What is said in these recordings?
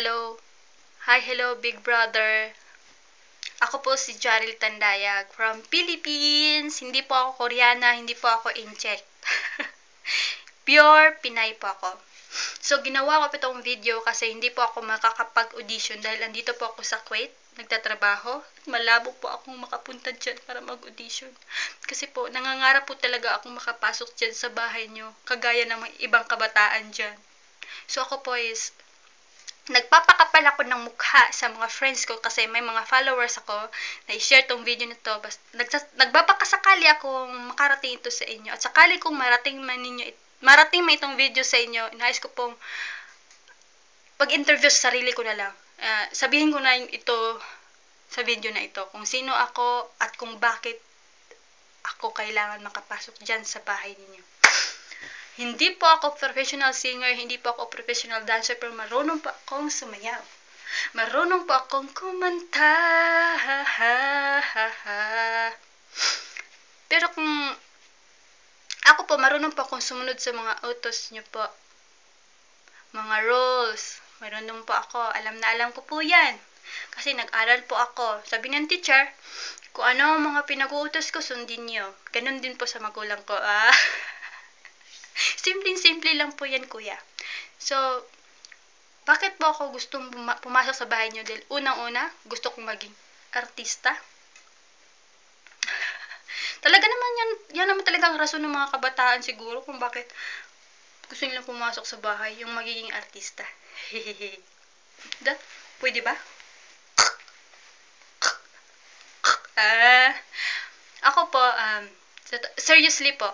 Hello. Hi, hello, Big Brother. Ako po si Jaril Tandayag from Philippines. Hindi po ako Koreana, hindi po ako Incheck. Pure Pinay po ako. So, ginawa ko po itong video kasi hindi po ako makakapag-audition dahil andito po ako sa Kuwait, nagtatrabaho. Malabo po akong makapunta dyan para mag-audition. Kasi po, nangangarap po talaga akong makapasok dyan sa bahay nyo, kagaya ng ibang kabataan dyan. So, ako po is nagpapakapal ako ng mukha sa mga friends ko kasi may mga followers ako na i-share tong video nito. Basta, nagsas- nagbabakasakali akong makarating ito sa inyo. At sakali kung marating man ninyo, marating man itong video sa inyo, inayos ko pong pag-interview sa sarili ko na lang. Ah, sabihin ko na ito sa video na ito. Kung sino ako at kung bakit ako kailangan makapasok dyan sa bahay ninyo. Hindi po ako professional singer, hindi po ako professional dancer, pero marunong po akong sumayaw. Marunong po akong kumanta. Pero kung ako po, marunong po akong sumunod sa mga utos niyo po. Mga rules. Marunong po ako. Alam na alam ko po yan. Kasi nag-aral po ako. Sabi ng teacher, kung ano ang mga pinag-uutos ko, sundin niyo. Ganon din po sa magulang ko. Ah. Simpleng-simple lang po yan, kuya. So, bakit po ako gustong puma- pumasok sa bahay niyo? Dahil unang-una, gusto kong maging artista. Talaga naman yan, yan naman talaga ang rason ng mga kabataan siguro kung bakit gusto nilang pumasok sa bahay, yung magiging artista. da, pwede ba? Ah, ako po, um, seriously po,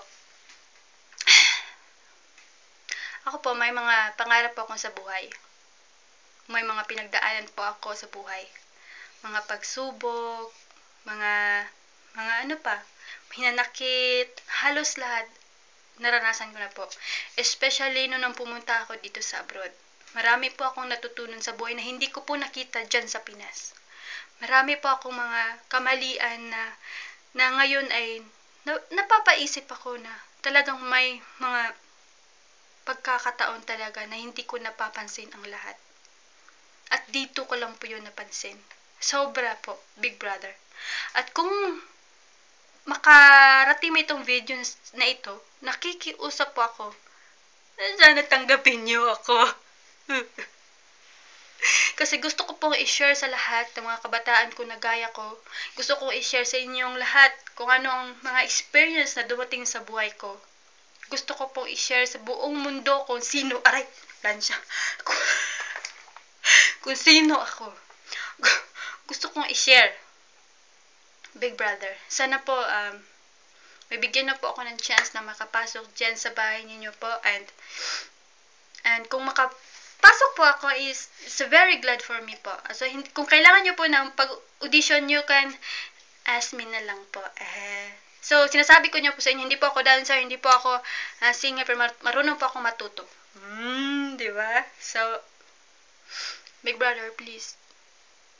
ako po, may mga pangarap po ako sa buhay. May mga pinagdaanan po ako sa buhay. Mga pagsubok, mga, mga ano pa, hinanakit, halos lahat, naranasan ko na po. Especially nung nang pumunta ako dito sa abroad. Marami po akong natutunan sa buhay na hindi ko po nakita dyan sa Pinas. Marami po akong mga kamalian na, na ngayon ay na, napapaisip ako na talagang may mga pagkakataon talaga na hindi ko napapansin ang lahat. At dito ko lang po yun napansin. Sobra po, Big Brother. At kung makarating itong video na ito, nakikiusap po ako. Sana tanggapin niyo ako. Kasi gusto ko pong i-share sa lahat ng mga kabataan ko na gaya ko. Gusto ko i-share sa inyong lahat kung ano ang mga experience na dumating sa buhay ko. Gusto ko pong i-share sa buong mundo kung sino, aray, lansya. Kung, kung sino ako. Gusto kong i-share. Big Brother. Sana po, um, may bigyan na po ako ng chance na makapasok dyan sa bahay ninyo po. And, and kung makapasok po ako is, is very glad for me po. So, hindi, kung kailangan nyo po ng pag-audition, you can ask me na lang po. Eh, so, sinasabi ko nyo po sa inyo, hindi po ako dancer, hindi po ako uh, singer, pero mar- marunong po ako matuto. Hmm, di ba? So, Big Brother, please,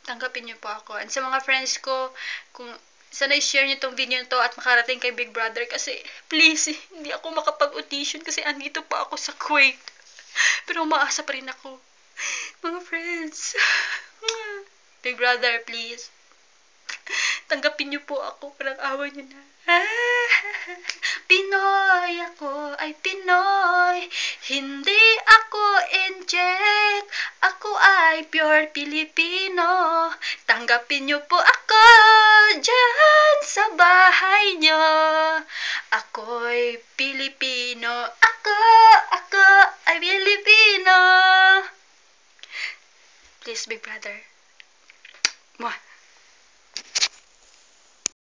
tanggapin niyo po ako. And sa mga friends ko, kung sana i-share niyo tong video to at makarating kay Big Brother kasi please, hindi ako makapag-audition kasi andito pa ako sa Kuwait. Pero umaasa pa rin ako. Mga friends, Big Brother, please, tanggapin niyo po ako. Parang awa niyo na. Pinoy ako ay Pinoy Hindi ako inject Ako ay pure Pilipino Tanggapin niyo po ako Diyan sa bahay niyo Ako'y Pilipino Ako, ako ay Pilipino Please, big brother Mwah.